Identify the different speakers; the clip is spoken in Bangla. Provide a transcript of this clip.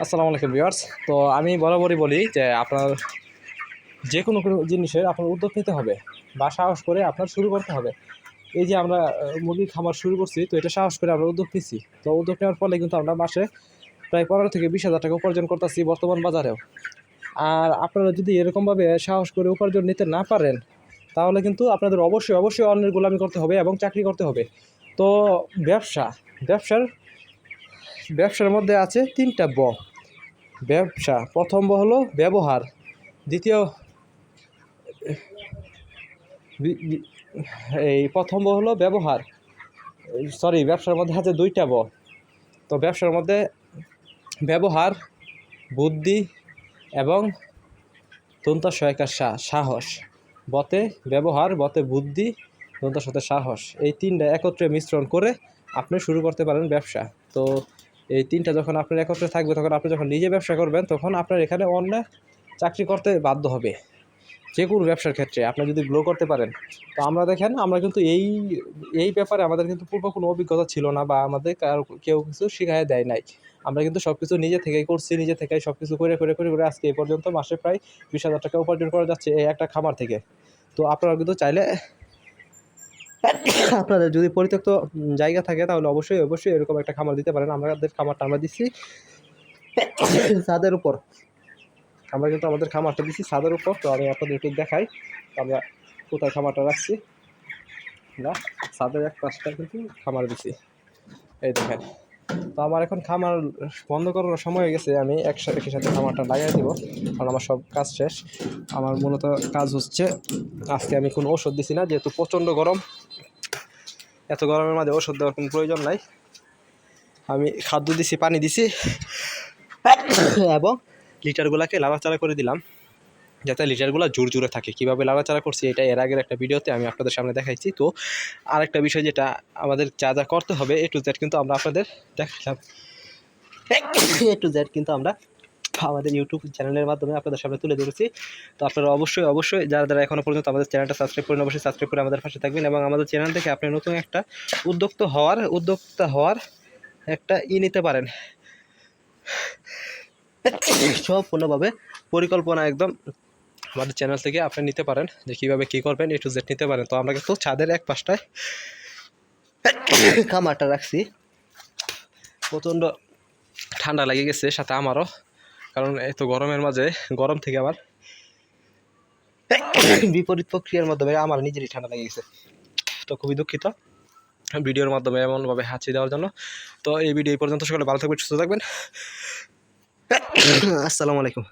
Speaker 1: আসসালামু আলাইকুম ভিউয়ার্স। তো আমি বরাবরই বলি যে আপনার যে কোনো কোনো জিনিসের আপনার উদ্যোগ নিতে হবে বা সাহস করে আপনার শুরু করতে হবে। এই যে আমরা আহ, মুরগির খামার শুরু করছি তো এটা সাহস করে আমরা উদ্যোগ নিচ্ছি তো উদ্যোগ নেওয়ার ফলে কিন্তু আমরা মাসে প্রায় পনেরো থেকে বিশ হাজার টাকা উপার্জন করতেছি বর্তমান বাজারেও। আর আপনারা যদি এরকমভাবে সাহস করে উপার্জন নিতে না পারেন তাহলে কিন্তু আপনাদের অবশ্যই অবশ্যই অন্যের গোলামি করতে হবে এবং চাকরি করতে হবে। তো ব্যবসা ব্যবসার ব্যবসার মধ্যে আছে তিনটা ব। ব্যবসা, প্রথম ব হলো ব্যবহার, দ্বিতীয় এই প্রথম ব হলো ব্যবহার, সরি, ব্যবসার মধ্যে আছে দুইটা ব। তো ব্যবসার মধ্যে ব্যবহার, বুদ্ধি এবং দন্ত সহায়কার সাহস। বতে ব্যবহার, বতে বুদ্ধি দন্ত সাথে সাহস। এই তিনটা একত্রে মিশ্রণ করে আপনি শুরু করতে পারেন ব্যবসা। তো এই তিনটা যখন আপনার একত্রে থাকবে, তখন আপনি যখন নিজে ব্যবসা করবেন, তখন আপনার এখানে অন্য চাকরি করতে বাধ্য হবে। যে কোনো ব্যবসার ক্ষেত্রে আপনি যদি গ্রো করতে পারেন, তো আমরা দেখেন, আমরা কিন্তু এই এই ব্যাপারে আমাদের কিন্তু পূর্ব কোনো অভিজ্ঞতা ছিল না বা আমাদের কারও কেউ কিছু শিখায় দেয় নাই। আমরা কিন্তু সব কিছু নিজে থেকেই করছি, নিজে থেকেই সব কিছু করে করে করে করে আজকে এই পর্যন্ত মাসে প্রায় বিশ হাজার টাকা উপার্জন করা যাচ্ছে এই একটা খামার থেকে। তো আপনারা কিন্তু চাইলে আপনাদের যদি পরিত্যক্ত জায়গা থাকে তাহলে অবশ্যই অবশ্যই এরকম একটা খামার দিতে পারেন। আমাদের খামারটা আমরা দিচ্ছি ছাদের উপর। আমরা কিন্তু আমাদের খামারটা দিচ্ছি ছাদের উপর। তো আমি আপনাদের একটু দেখাই। আমরা কোথায় খামারটা রাখছি? না ছাদের এক পাশটা কিন্তু খামার দিচ্ছি। এই দেখেন। তো আমার এখন খামার বন্ধ করার সময় হয়ে গেছে। আমি একসাথে সাথে খামারটা লাগাই দিব। কারণ আমার সব কাজ শেষ। আমার মূলত কাজ হচ্ছে, আজকে আমি কোনো ওষুধ দিছি না, যেহেতু প্রচণ্ড গরম। এত গরমের মাঝে ওষুধ দেওয়ার কোনো প্রয়োজন নাই। আমি খাদ্য দিছি, পানি দিছি। এবং লিটারগুলোকে লাড়াচাড়া করে দিলাম। যাতে লিটারগুলো জোর জোরে থাকে। কীভাবে লাড়াচাড়া করছি এটা এর আগের একটা ভিডিওতে আমি আপনাদের সামনে দেখাইছি। তো আরেকটা বিষয় যেটা আমাদের যা যা করতে হবে এ টু জেড কিন্তু আমরা আপনাদের দেখালাম এ টু জেড কিন্তু আমরা আমাদের ইউটিউব চ্যানেলের মাধ্যমে আপনাদের সামনে তুলে ধরেছি। তো আপনারা অবশ্যই অবশ্যই যারা যারা এখনও পর্যন্ত আমাদের চ্যানেলটা সাবস্ক্রাইব করেন অবশ্যই সাবস্ক্রাইব করে আমাদের পাশে থাকবেন এবং আমাদের চ্যানেল থেকে আপনি নতুন একটা উদ্যোক্তা হওয়ার উদ্যোক্তা হওয়ার একটা ই নিতে পারেন। সম্পূর্ণভাবে পরিকল্পনা একদম আমাদের চ্যানেল থেকে আপনি নিতে পারেন, যে কীভাবে কী করবেন এ টু জেড নিতে পারেন। তো আমরা কিন্তু ছাদের এক পাশটায় খামারটা রাখছি। প্রচণ্ড ঠান্ডা লেগে গেছে, সাথে আমারও কারণ এত গরমের মাঝে, গরম থেকে আমার বিপরীত প্রক্রিয়ার মাধ্যমে আমার নিজেরই ঠান্ডা লেগে গেছে। তো খুবই দুঃখিত ভিডিওর মাধ্যমে এমনভাবে হাঁচি দেওয়ার জন্য। তো এই ভিডিও এই পর্যন্ত, সকলে ভালো থাকবেন, সুস্থ থাকবেন। আসসালামু আলাইকুম।